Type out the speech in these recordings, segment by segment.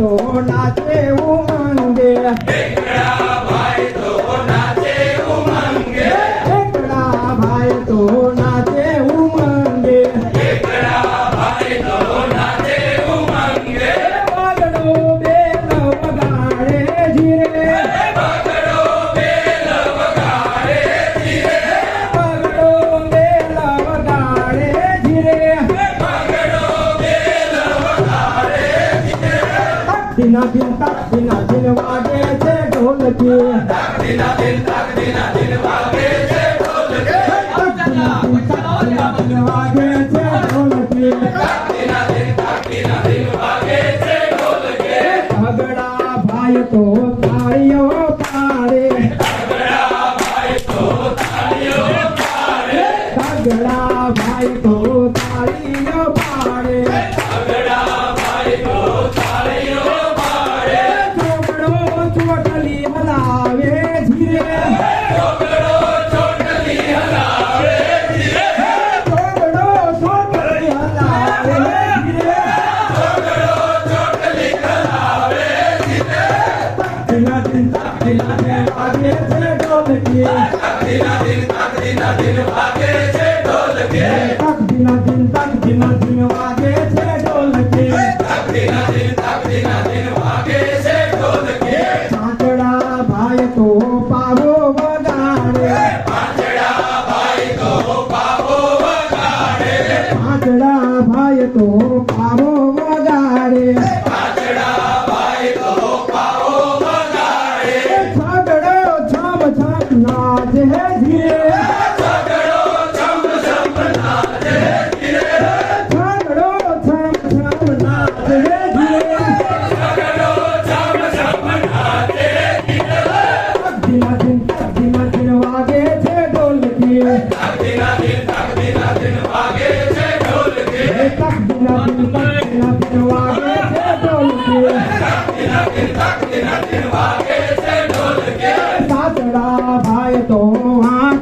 तो नाचे उमंगे दिन दिन तक दिन दिन वागे से ढोल के तक दिन दिन तक दिन दिन वागे से ढोल के तक दिन दिन तक दिन दिन वागे बिना दिन भागे छे ढोल के तक बिना दिन तक बिना दिन भागे छे ढोल के तक बिना दिन तक बिना दिन ਭਾਗੇ ਧਰਤੀ ਨਾ ਦਿਨ ਧਰਤੀ ਸੇ ਢੋਲ ਕੇ ਧਰਤੀ ਨਾ ਦਿਨ ਦਿਨ ਭਾਗੇ ਸੇ ਢੋਲ ਕੇ ਸਾਤੜਾ ਭਾਈ ਤੋਂ ਹਾਂ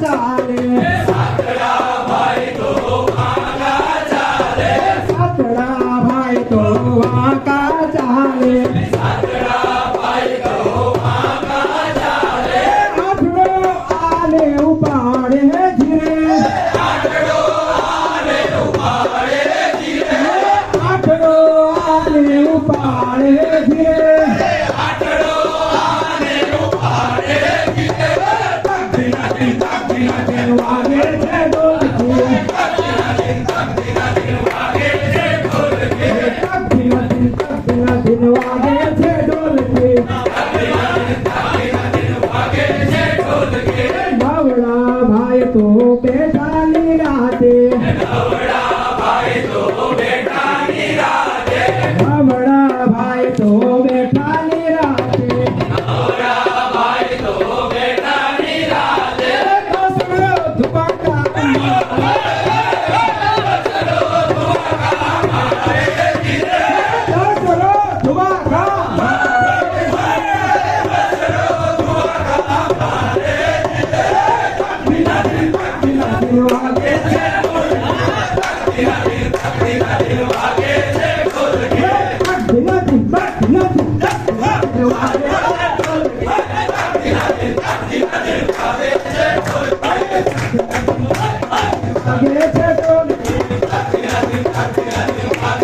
ਚਾਲੇ ਸਾਤੜਾ ਭਾਈ ਤੋਂ ਹਾਂ ਚਾਲੇ ਸਾਤੜਾ ਭਾਈ ਤੋਂ ਹਾਂ ਚਾਲੇ tô perdido. Yeah.